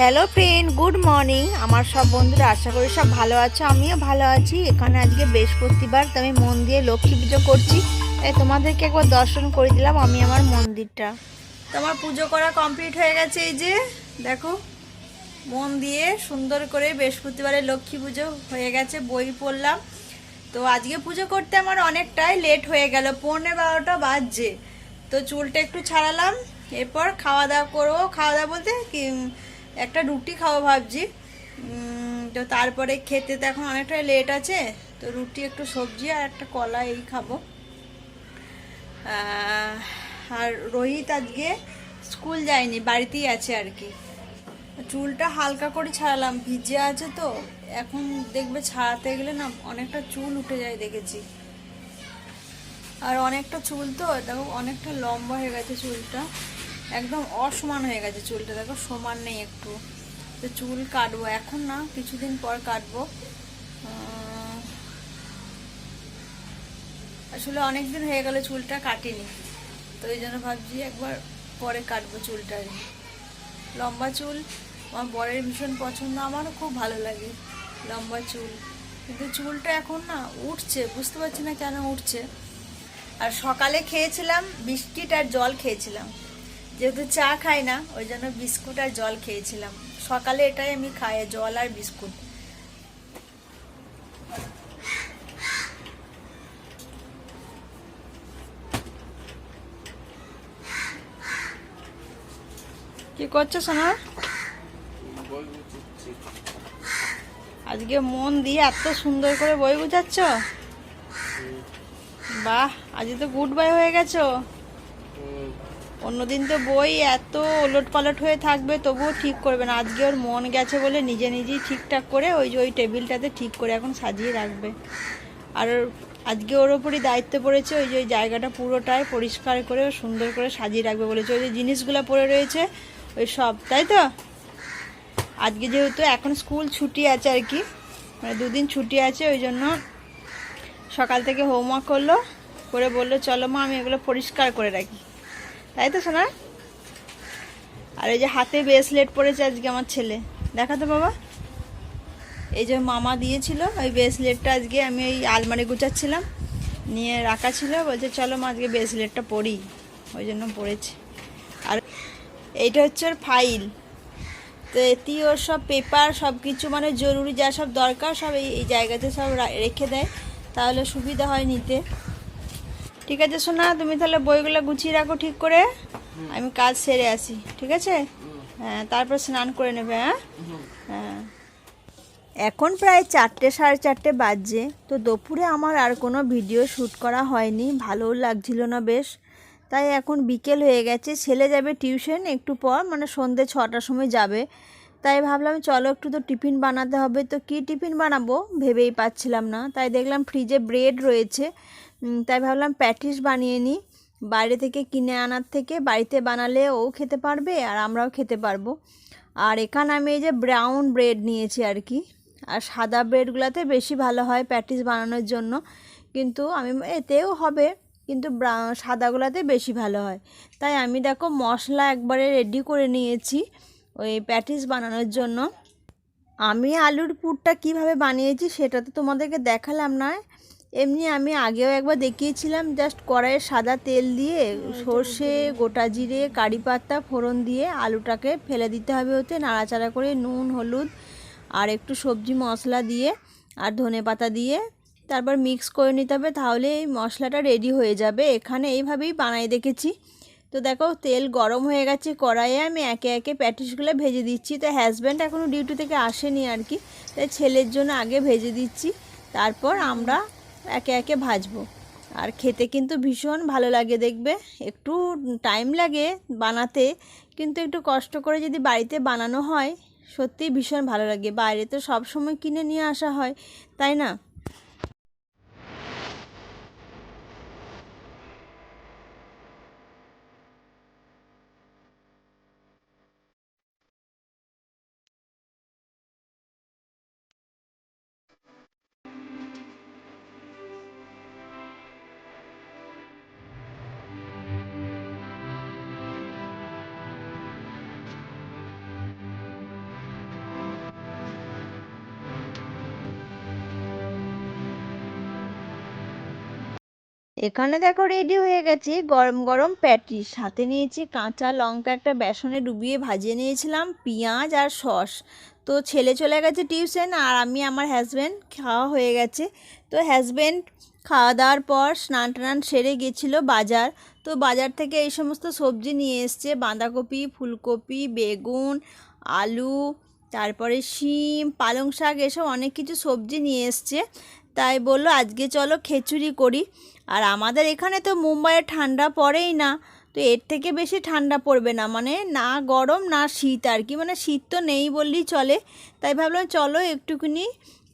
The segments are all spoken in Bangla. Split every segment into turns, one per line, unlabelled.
হ্যালো ফ্রেন্ড গুড মর্নিং আমার সব বন্ধুরা আশা করি সব ভালো আছো। আমিও ভালো আছি। এখানে আজকে বৃহস্পতিবার, তো আমি মন দিয়ে লক্ষ্মী পুজো করছি। তাই তোমাদেরকে একবার দর্শন করে দিলাম আমি আমার মন্দিরটা। তোমার পুজো করা কমপ্লিট হয়ে গেছে এই যে, দেখো। মন দিয়ে সুন্দর করে বৃহস্পতিবারে লক্ষ্মী পুজো হয়ে গেছে, বই পড়লাম। তো আজকে পুজো করতে আমার অনেকটাই লেট হয়ে গেল, পৌনে বারোটা বাজছে। তো চুলটা একটু ছাড়ালাম, এরপর খাওয়া দাওয়া করব। খাওয়া দাওয়া বলতে কি একটা রুটি খাব ভাবছি। তো তারপরে খেতে তো এখন অনেকটাই লেট আছে, তো রুটি একটু সবজি আর একটা কলা এই খাব। আর রোহিত আজকে স্কুল যায়নি, বাড়িতেই আছে আর কি। চুলটা হালকা করে ছাড়ালাম, ভিজে আছে তো, এখন দেখবে ছাড়াতে গেলে না অনেকটা চুল উঠে যায় দেখেছি। আর অনেকটা চুল তো, দেখো অনেকটা লম্বা হয়ে গেছে চুলটা। একদম অসমান হয়ে গেছে চুলটা, দেখো সমান নেই একটু। তো চুল কাটবো এখন না, কিছুদিন পর কাটবো। আসলে অনেক দিন হয়ে গেল চুলটা কাটিনি, তো এই জন্য ভাবছি একবার পরে কাটবো চুলটা। লম্বা চুল, আমার বরের ভীষণ পছন্দ, আমারও খুব ভালো লাগে লম্বা চুল। কিন্তু চুলটা এখন না উঠছে, বুঝতে পারছি না কেন উঠছে। আর সকালে খেয়েছিলাম, বিস্কিট আর জল খেয়েছিলাম। যেহেতু চা খাই না, ওই জন্য বিস্কুট আর জল খেয়েছিলাম। সকালে এটাই আমি খাই, জল আর বিস্কুট। কি করছ সোনা? আজকে মন দিয়ে এত সুন্দর করে বই বুঝাচ্ছ বাহ আজ তো গুড বাই হয়ে গেছো। অন্যদিন তো বই এত ওলট পালট হয়ে থাকবে, তবুও ঠিক করবে না। আজকে ওর মন গেছে বলে নিজে নিজেই ঠিকঠাক করে ওই যে ওই টেবিলটাতে ঠিক করে এখন সাজিয়ে রাখবে। আর আজকে ওর ওপরই দায়িত্ব পড়েছে ওই যে ওই জায়গাটা পুরোটাই পরিষ্কার করে সুন্দর করে সাজিয়ে রাখবে বলেছে। ওই যে জিনিসগুলো পড়ে রয়েছে, ওই সব, তাই তো? আজকে যেহেতু এখন স্কুল ছুটি আছে আর কি মানে দুদিন ছুটি আছে, ওই জন্য সকাল থেকে হোমওয়ার্ক করল, করে বলল, চলো মা, আমি এগুলো পরিষ্কার করে রাখি। তাই তো শোনা আর এই যে হাতে ব্রেসলেট পরেছে আজকে আমার ছেলে। দেখাতো বাবা। এই যে মামা দিয়েছিল, ওই ব্রেসলেটটা আজকে আমি ওই আলমারি গুছাচ্ছিলাম। নিয়ে রাখা ছিল, বলছে, চলো মা, আজকে ব্রেসলেটটা পরি। ওই জন্য পড়েছি আর এইটা হচ্ছে ওর ফাইল তো এটি ওর সব পেপার সব কিছু মানে জরুরি যা সব দরকার, সব এই জায়গাতে সব রেখে দেয়। তাহলে সুবিধা হয় নিতে। ঠিক আছে, সোনা, তুমি তাহলে বইগুলো গুছিয়ে রাখো ঠিক করে। আমি কাজ সেরে আসি, ঠিক আছে? হ্যাঁ তারপর স্নান করে নেবে হ্যাঁ? হ্যাঁ। এখন প্রায় চারটে, সাড়ে চারটে বাজছে, তো দুপুরে আমার আর কোনো ভিডিও শ্যুট করা হয়নি, ভালোও লাগছিল না বেশ। তাই এখন বিকেল হয়ে গেছে, ছেলে যাবে টিউশন একটু পর মানে সন্ধে ছটার সময় যাবে। তাই ভাবলাম, চলো একটু তো টিফিন বানাতে হবে, তো কি টিফিন বানাবো? ভেবেই পাচ্ছিলাম না। তাই দেখলাম ফ্রিজে ব্রেড রয়েছে তাই ভাবলাম প্যাটিস বানিয়ে নিই। বাইরে থেকে কিনে আনার থেকে বাড়িতে বানালে ও খেতে পারবে আর আমরাও খেতে পারব। আর এখানে আমি এই যে ব্রাউন ব্রেড নিয়েছি আর কি। আর সাদা ব্রেডগুলোতে বেশি ভালো হয় প্যাটিস বানানোর জন্য। কিন্তু আমি, এতেও হবে, কিন্তু সাদাগুলোতে বেশি ভালো হয়। তাই আমি দেখো মশলা একবারে রেডি করে নিয়েছি ওই প্যাটিস বানানোর জন্য। আমি আলুর পুরটা কীভাবে বানিয়েছি সেটা তো তোমাদেরকে দেখালাম না এমনি আমি আগেও একবার দেখিয়েছিলাম জাস্ট কড়াইয়ে সাদা তেল দিয়ে সর্ষে, গোটা জিরে, কারি পাতা, ফোড়ন দিয়ে আলুটাকে ফেলে দিতে হবে ওতে, নাড়াচাড়া করে নুন, হলুদ আর একটু সবজি মশলা দিয়ে আর ধনে পাতা দিয়ে তারপর মিক্স করে নিতে হবে, তাহলে এই মশলাটা রেডি হয়ে যাবে। এখানে এইভাবেই বানাই দেখেছি। তো দেখো, তেল গরম হয়ে গেছে কড়াইয়ে, আমি একে একে প্যাটিসগুলো ভেজে দিচ্ছি। তো হাজব্যান্ড এখনও ডিউটি থেকে আসেনি আর কি, তাই ছেলের জন্য আগে ভেজে দিচ্ছি। তারপর আমরা একে একে ভাজবো। আর খেতে কিন্তু ভীষণ ভালো লাগে দেখবে। একটু টাইম লাগে বানাতে, কিন্তু একটু কষ্ট করে যদি বাড়িতে বানানো হয়, সত্যিই ভীষণ ভালো লাগে। বাইরে তো সব সময় কিনে নিয়ে আসা হয়, তাই না? এখানে দেখো রেডি হয়ে গেছে গরম গরম প্যাটিস সাথে নিয়েছি কাঁচা লঙ্কা, একটা বেসনে ডুবিয়ে ভাজিয়ে নিয়েছিলাম, পেঁয়াজ আর সস। তো ছেলে চলে গেছে টিউশন আর আমি আমার হাজব্যান্ড খাওয়া হয়ে গেছে। তো হাজব্যান্ড খাওয়া দাওয়ার পর স্নান টান সেরে গেছিল বাজার। তো বাজার থেকে এই সমস্ত সবজি নিয়ে এসছে, বাঁধাকপি, ফুলকপি, বেগুন, আলু, তারপরে শিম, পালং শাক, এসব অনেক কিছু সবজি নিয়ে এসছে। তাই বলল, আজকে চলো খিচুড়ি করি। আর আমাদের এখানে তো মুম্বাইয়ে ঠান্ডা পড়েই না, তো এর থেকে বেশি ঠান্ডা পড়বে না। মানে না গরম, না শীত আর কি। মানে শীত তো নেই বললেই চলে। তাই ভাবলাম, চলো একটুখানি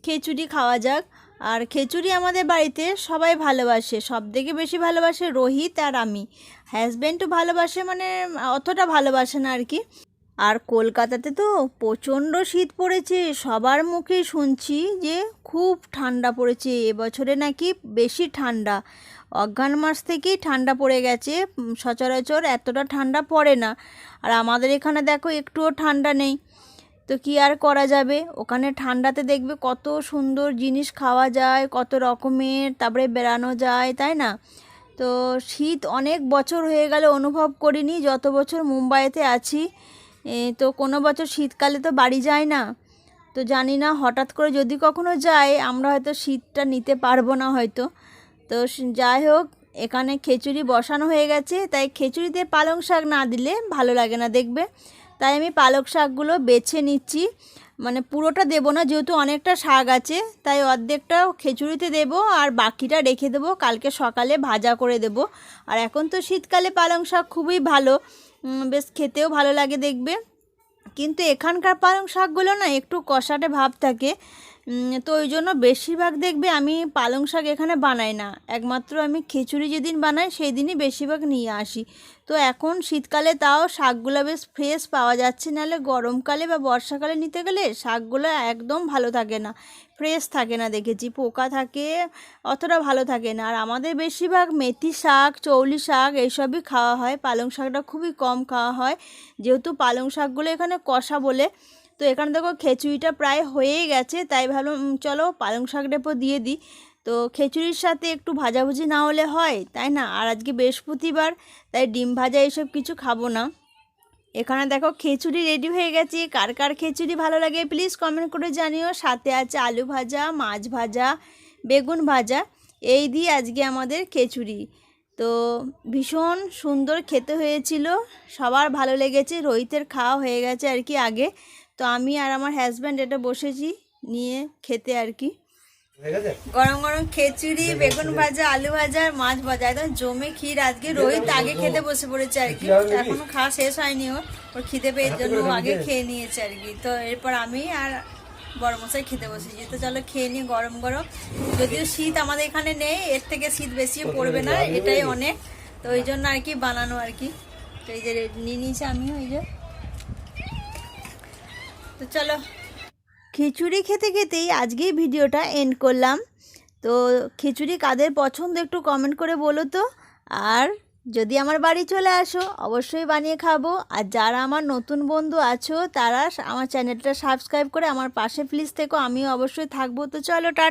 খিচুড়ি খাওয়া যাক। আর খিচুড়ি আমাদের বাড়িতে সবাই ভালোবাসে, সব থেকে বেশি ভালোবাসে রোহিত আর আমি। হাজব্যান্ডও ভালোবাসে মানে অতটা ভালোবাসে না আর কি। আর কলকাতাতে তো প্রচণ্ড শীত পড়েছে। সবার মুখে শুনছি যে খুব ঠান্ডা পড়েছে। এবছরে নাকি বেশি ঠান্ডা। অজ্ঞান মাস থেকেই ঠান্ডা পড়ে গেছে। সচরাচর এতটা ঠান্ডা পড়ে না। আর আমাদের এখানে দেখো একটুও ঠান্ডা নেই। তো কি আর করা যাবে? ওখানে ঠান্ডাতে দেখবে কত সুন্দর জিনিস খাওয়া যায়, কত রকমের, তারপরে বেড়ানো যায়, তাই না? তো শীত অনেক বছর হয়ে গেল, অনুভব করিনি। যত বছর মুম্বাইতে আছি তো কোনো বছর শীতকালে তো বাড়ি যায় না। তো জানি না, হঠাৎ করে যদি কখনো যায়, আমরা হয়তো শীতটা নিতে পারব না হয়তো। তো যাই হোক, এখানে খিচুড়ি বসানো হয়ে গেছে। তাই খিচুড়িতে পালং শাক না দিলে ভালো লাগে না দেখবে। তাই আমি পালক শাকগুলো বেছে নিচ্ছি। মানে পুরোটা দেব না, যেহেতু অনেকটা শাক আছে, তাই অর্ধেকটা খিচুড়িতে দেব আর বাকিটা রেখে দেব। কালকে সকালে ভাজা করে দেব। আর এখন তো শীতকালে পালং শাক খুবই ভালো। বেশ খেতেও ভালো লাগে দেখবে। কিন্তু এখানকার পালং শাকগুলো না একটু কষাটে ভাব থাকে। তো ওই জন্য বেশিরভাগ দেখবে আমি পালং শাক এখানে বানাই না। একমাত্র আমি খিচুড়ি যেদিন বানাই সেই দিনই বেশিরভাগ নিয়ে আসি। তো এখন শীতকালে তাও শাকগুলো বেশ ফ্রেশ পাওয়া যাচ্ছে, নাহলে গরমকালে বা বর্ষাকালে নিতে গেলে শাকগুলো একদম ভালো থাকে না। ফ্রেশ থাকে না দেখেছি, পোকা থাকে, অতটা ভালো থাকে না। আর আমাদের বেশিরভাগ মেথি শাক, চৌলি শাক এইসবই খাওয়া হয়। পালং শাকটা খুবই কম খাওয়া হয়। যেহেতু পালং শাকগুলো এখানে কষা বলে তো এখানে দেখো খিচুড়িটা প্রায় হয়েই গেছে, তাই ভাবলাম চলো পালং শাকটা এরপর দিয়ে দিই। তো খিচুড়ির সাথে একটু ভাজাভুজি না হলে হয়, তাই না? আর আজকে বৃহস্পতিবার, তাই ডিম ভাজা এসব কিছু খাব না। এখানে দেখো খিচুড়ি রেডি হয়ে গেছে। কার কার খিচুড়ি ভালো লাগে প্লিজ কমেন্ট করে জানিও। সাথে আছে আলু ভাজা, মাছ ভাজা, বেগুন ভাজা, এই দিয়ে আজকে আমাদের খিচুড়ি। তো ভীষণ সুন্দর খেতে হয়েছিল, সবার ভালো লেগেছে, রোহিতের খাওয়া হয়ে গেছে আর কি আগে। তো আমি আর আমার হাজব্যান্ড এটা বসেছি নিয়ে খেতে আর কি। গরম গরম খিচুড়ি বেগুন ভাজা আলু ভাজা আর মাছ ভাজা। একদম জমে ক্ষীর আজকে রোহিত আগে খেতে বসে পড়েছে আর কি। এখনও খাওয়া শেষ হয়নি ওর। ওর খিদে পেয়ে জন্য আগে খেয়ে নিয়েছে আর কি। তো এরপর আমি আর বড় মশাই খেতে বসেছি। তো চলো খেয়ে নিই গরম গরম। যদিও শীত আমাদের এখানে নেই এর থেকে শীত বেশি পড়বে না এটাই অনেক। তো ওই জন্য আর কি বানানো আর কি। তো এই যে নিয়ে নিয়েছি আমিও এই যে। তো চলো। খিচুড়ি খেতে খেতেই আজকেই ভিডিওটা এন্ড করলাম। তো খিচুড়ি কাদের পছন্দ একটু কমেন্ট করে বলো তো। আর যদি আমার বাড়ি চলে আসো, অবশ্যই বানিয়ে খাব। আর যারা আমার নতুন বন্ধু আছো, তারা আমার চ্যানেলটা সাবস্ক্রাইব করে আমার পাশে প্লিজ থেকো। আমিও অবশ্যই থাকব। তো চলো টা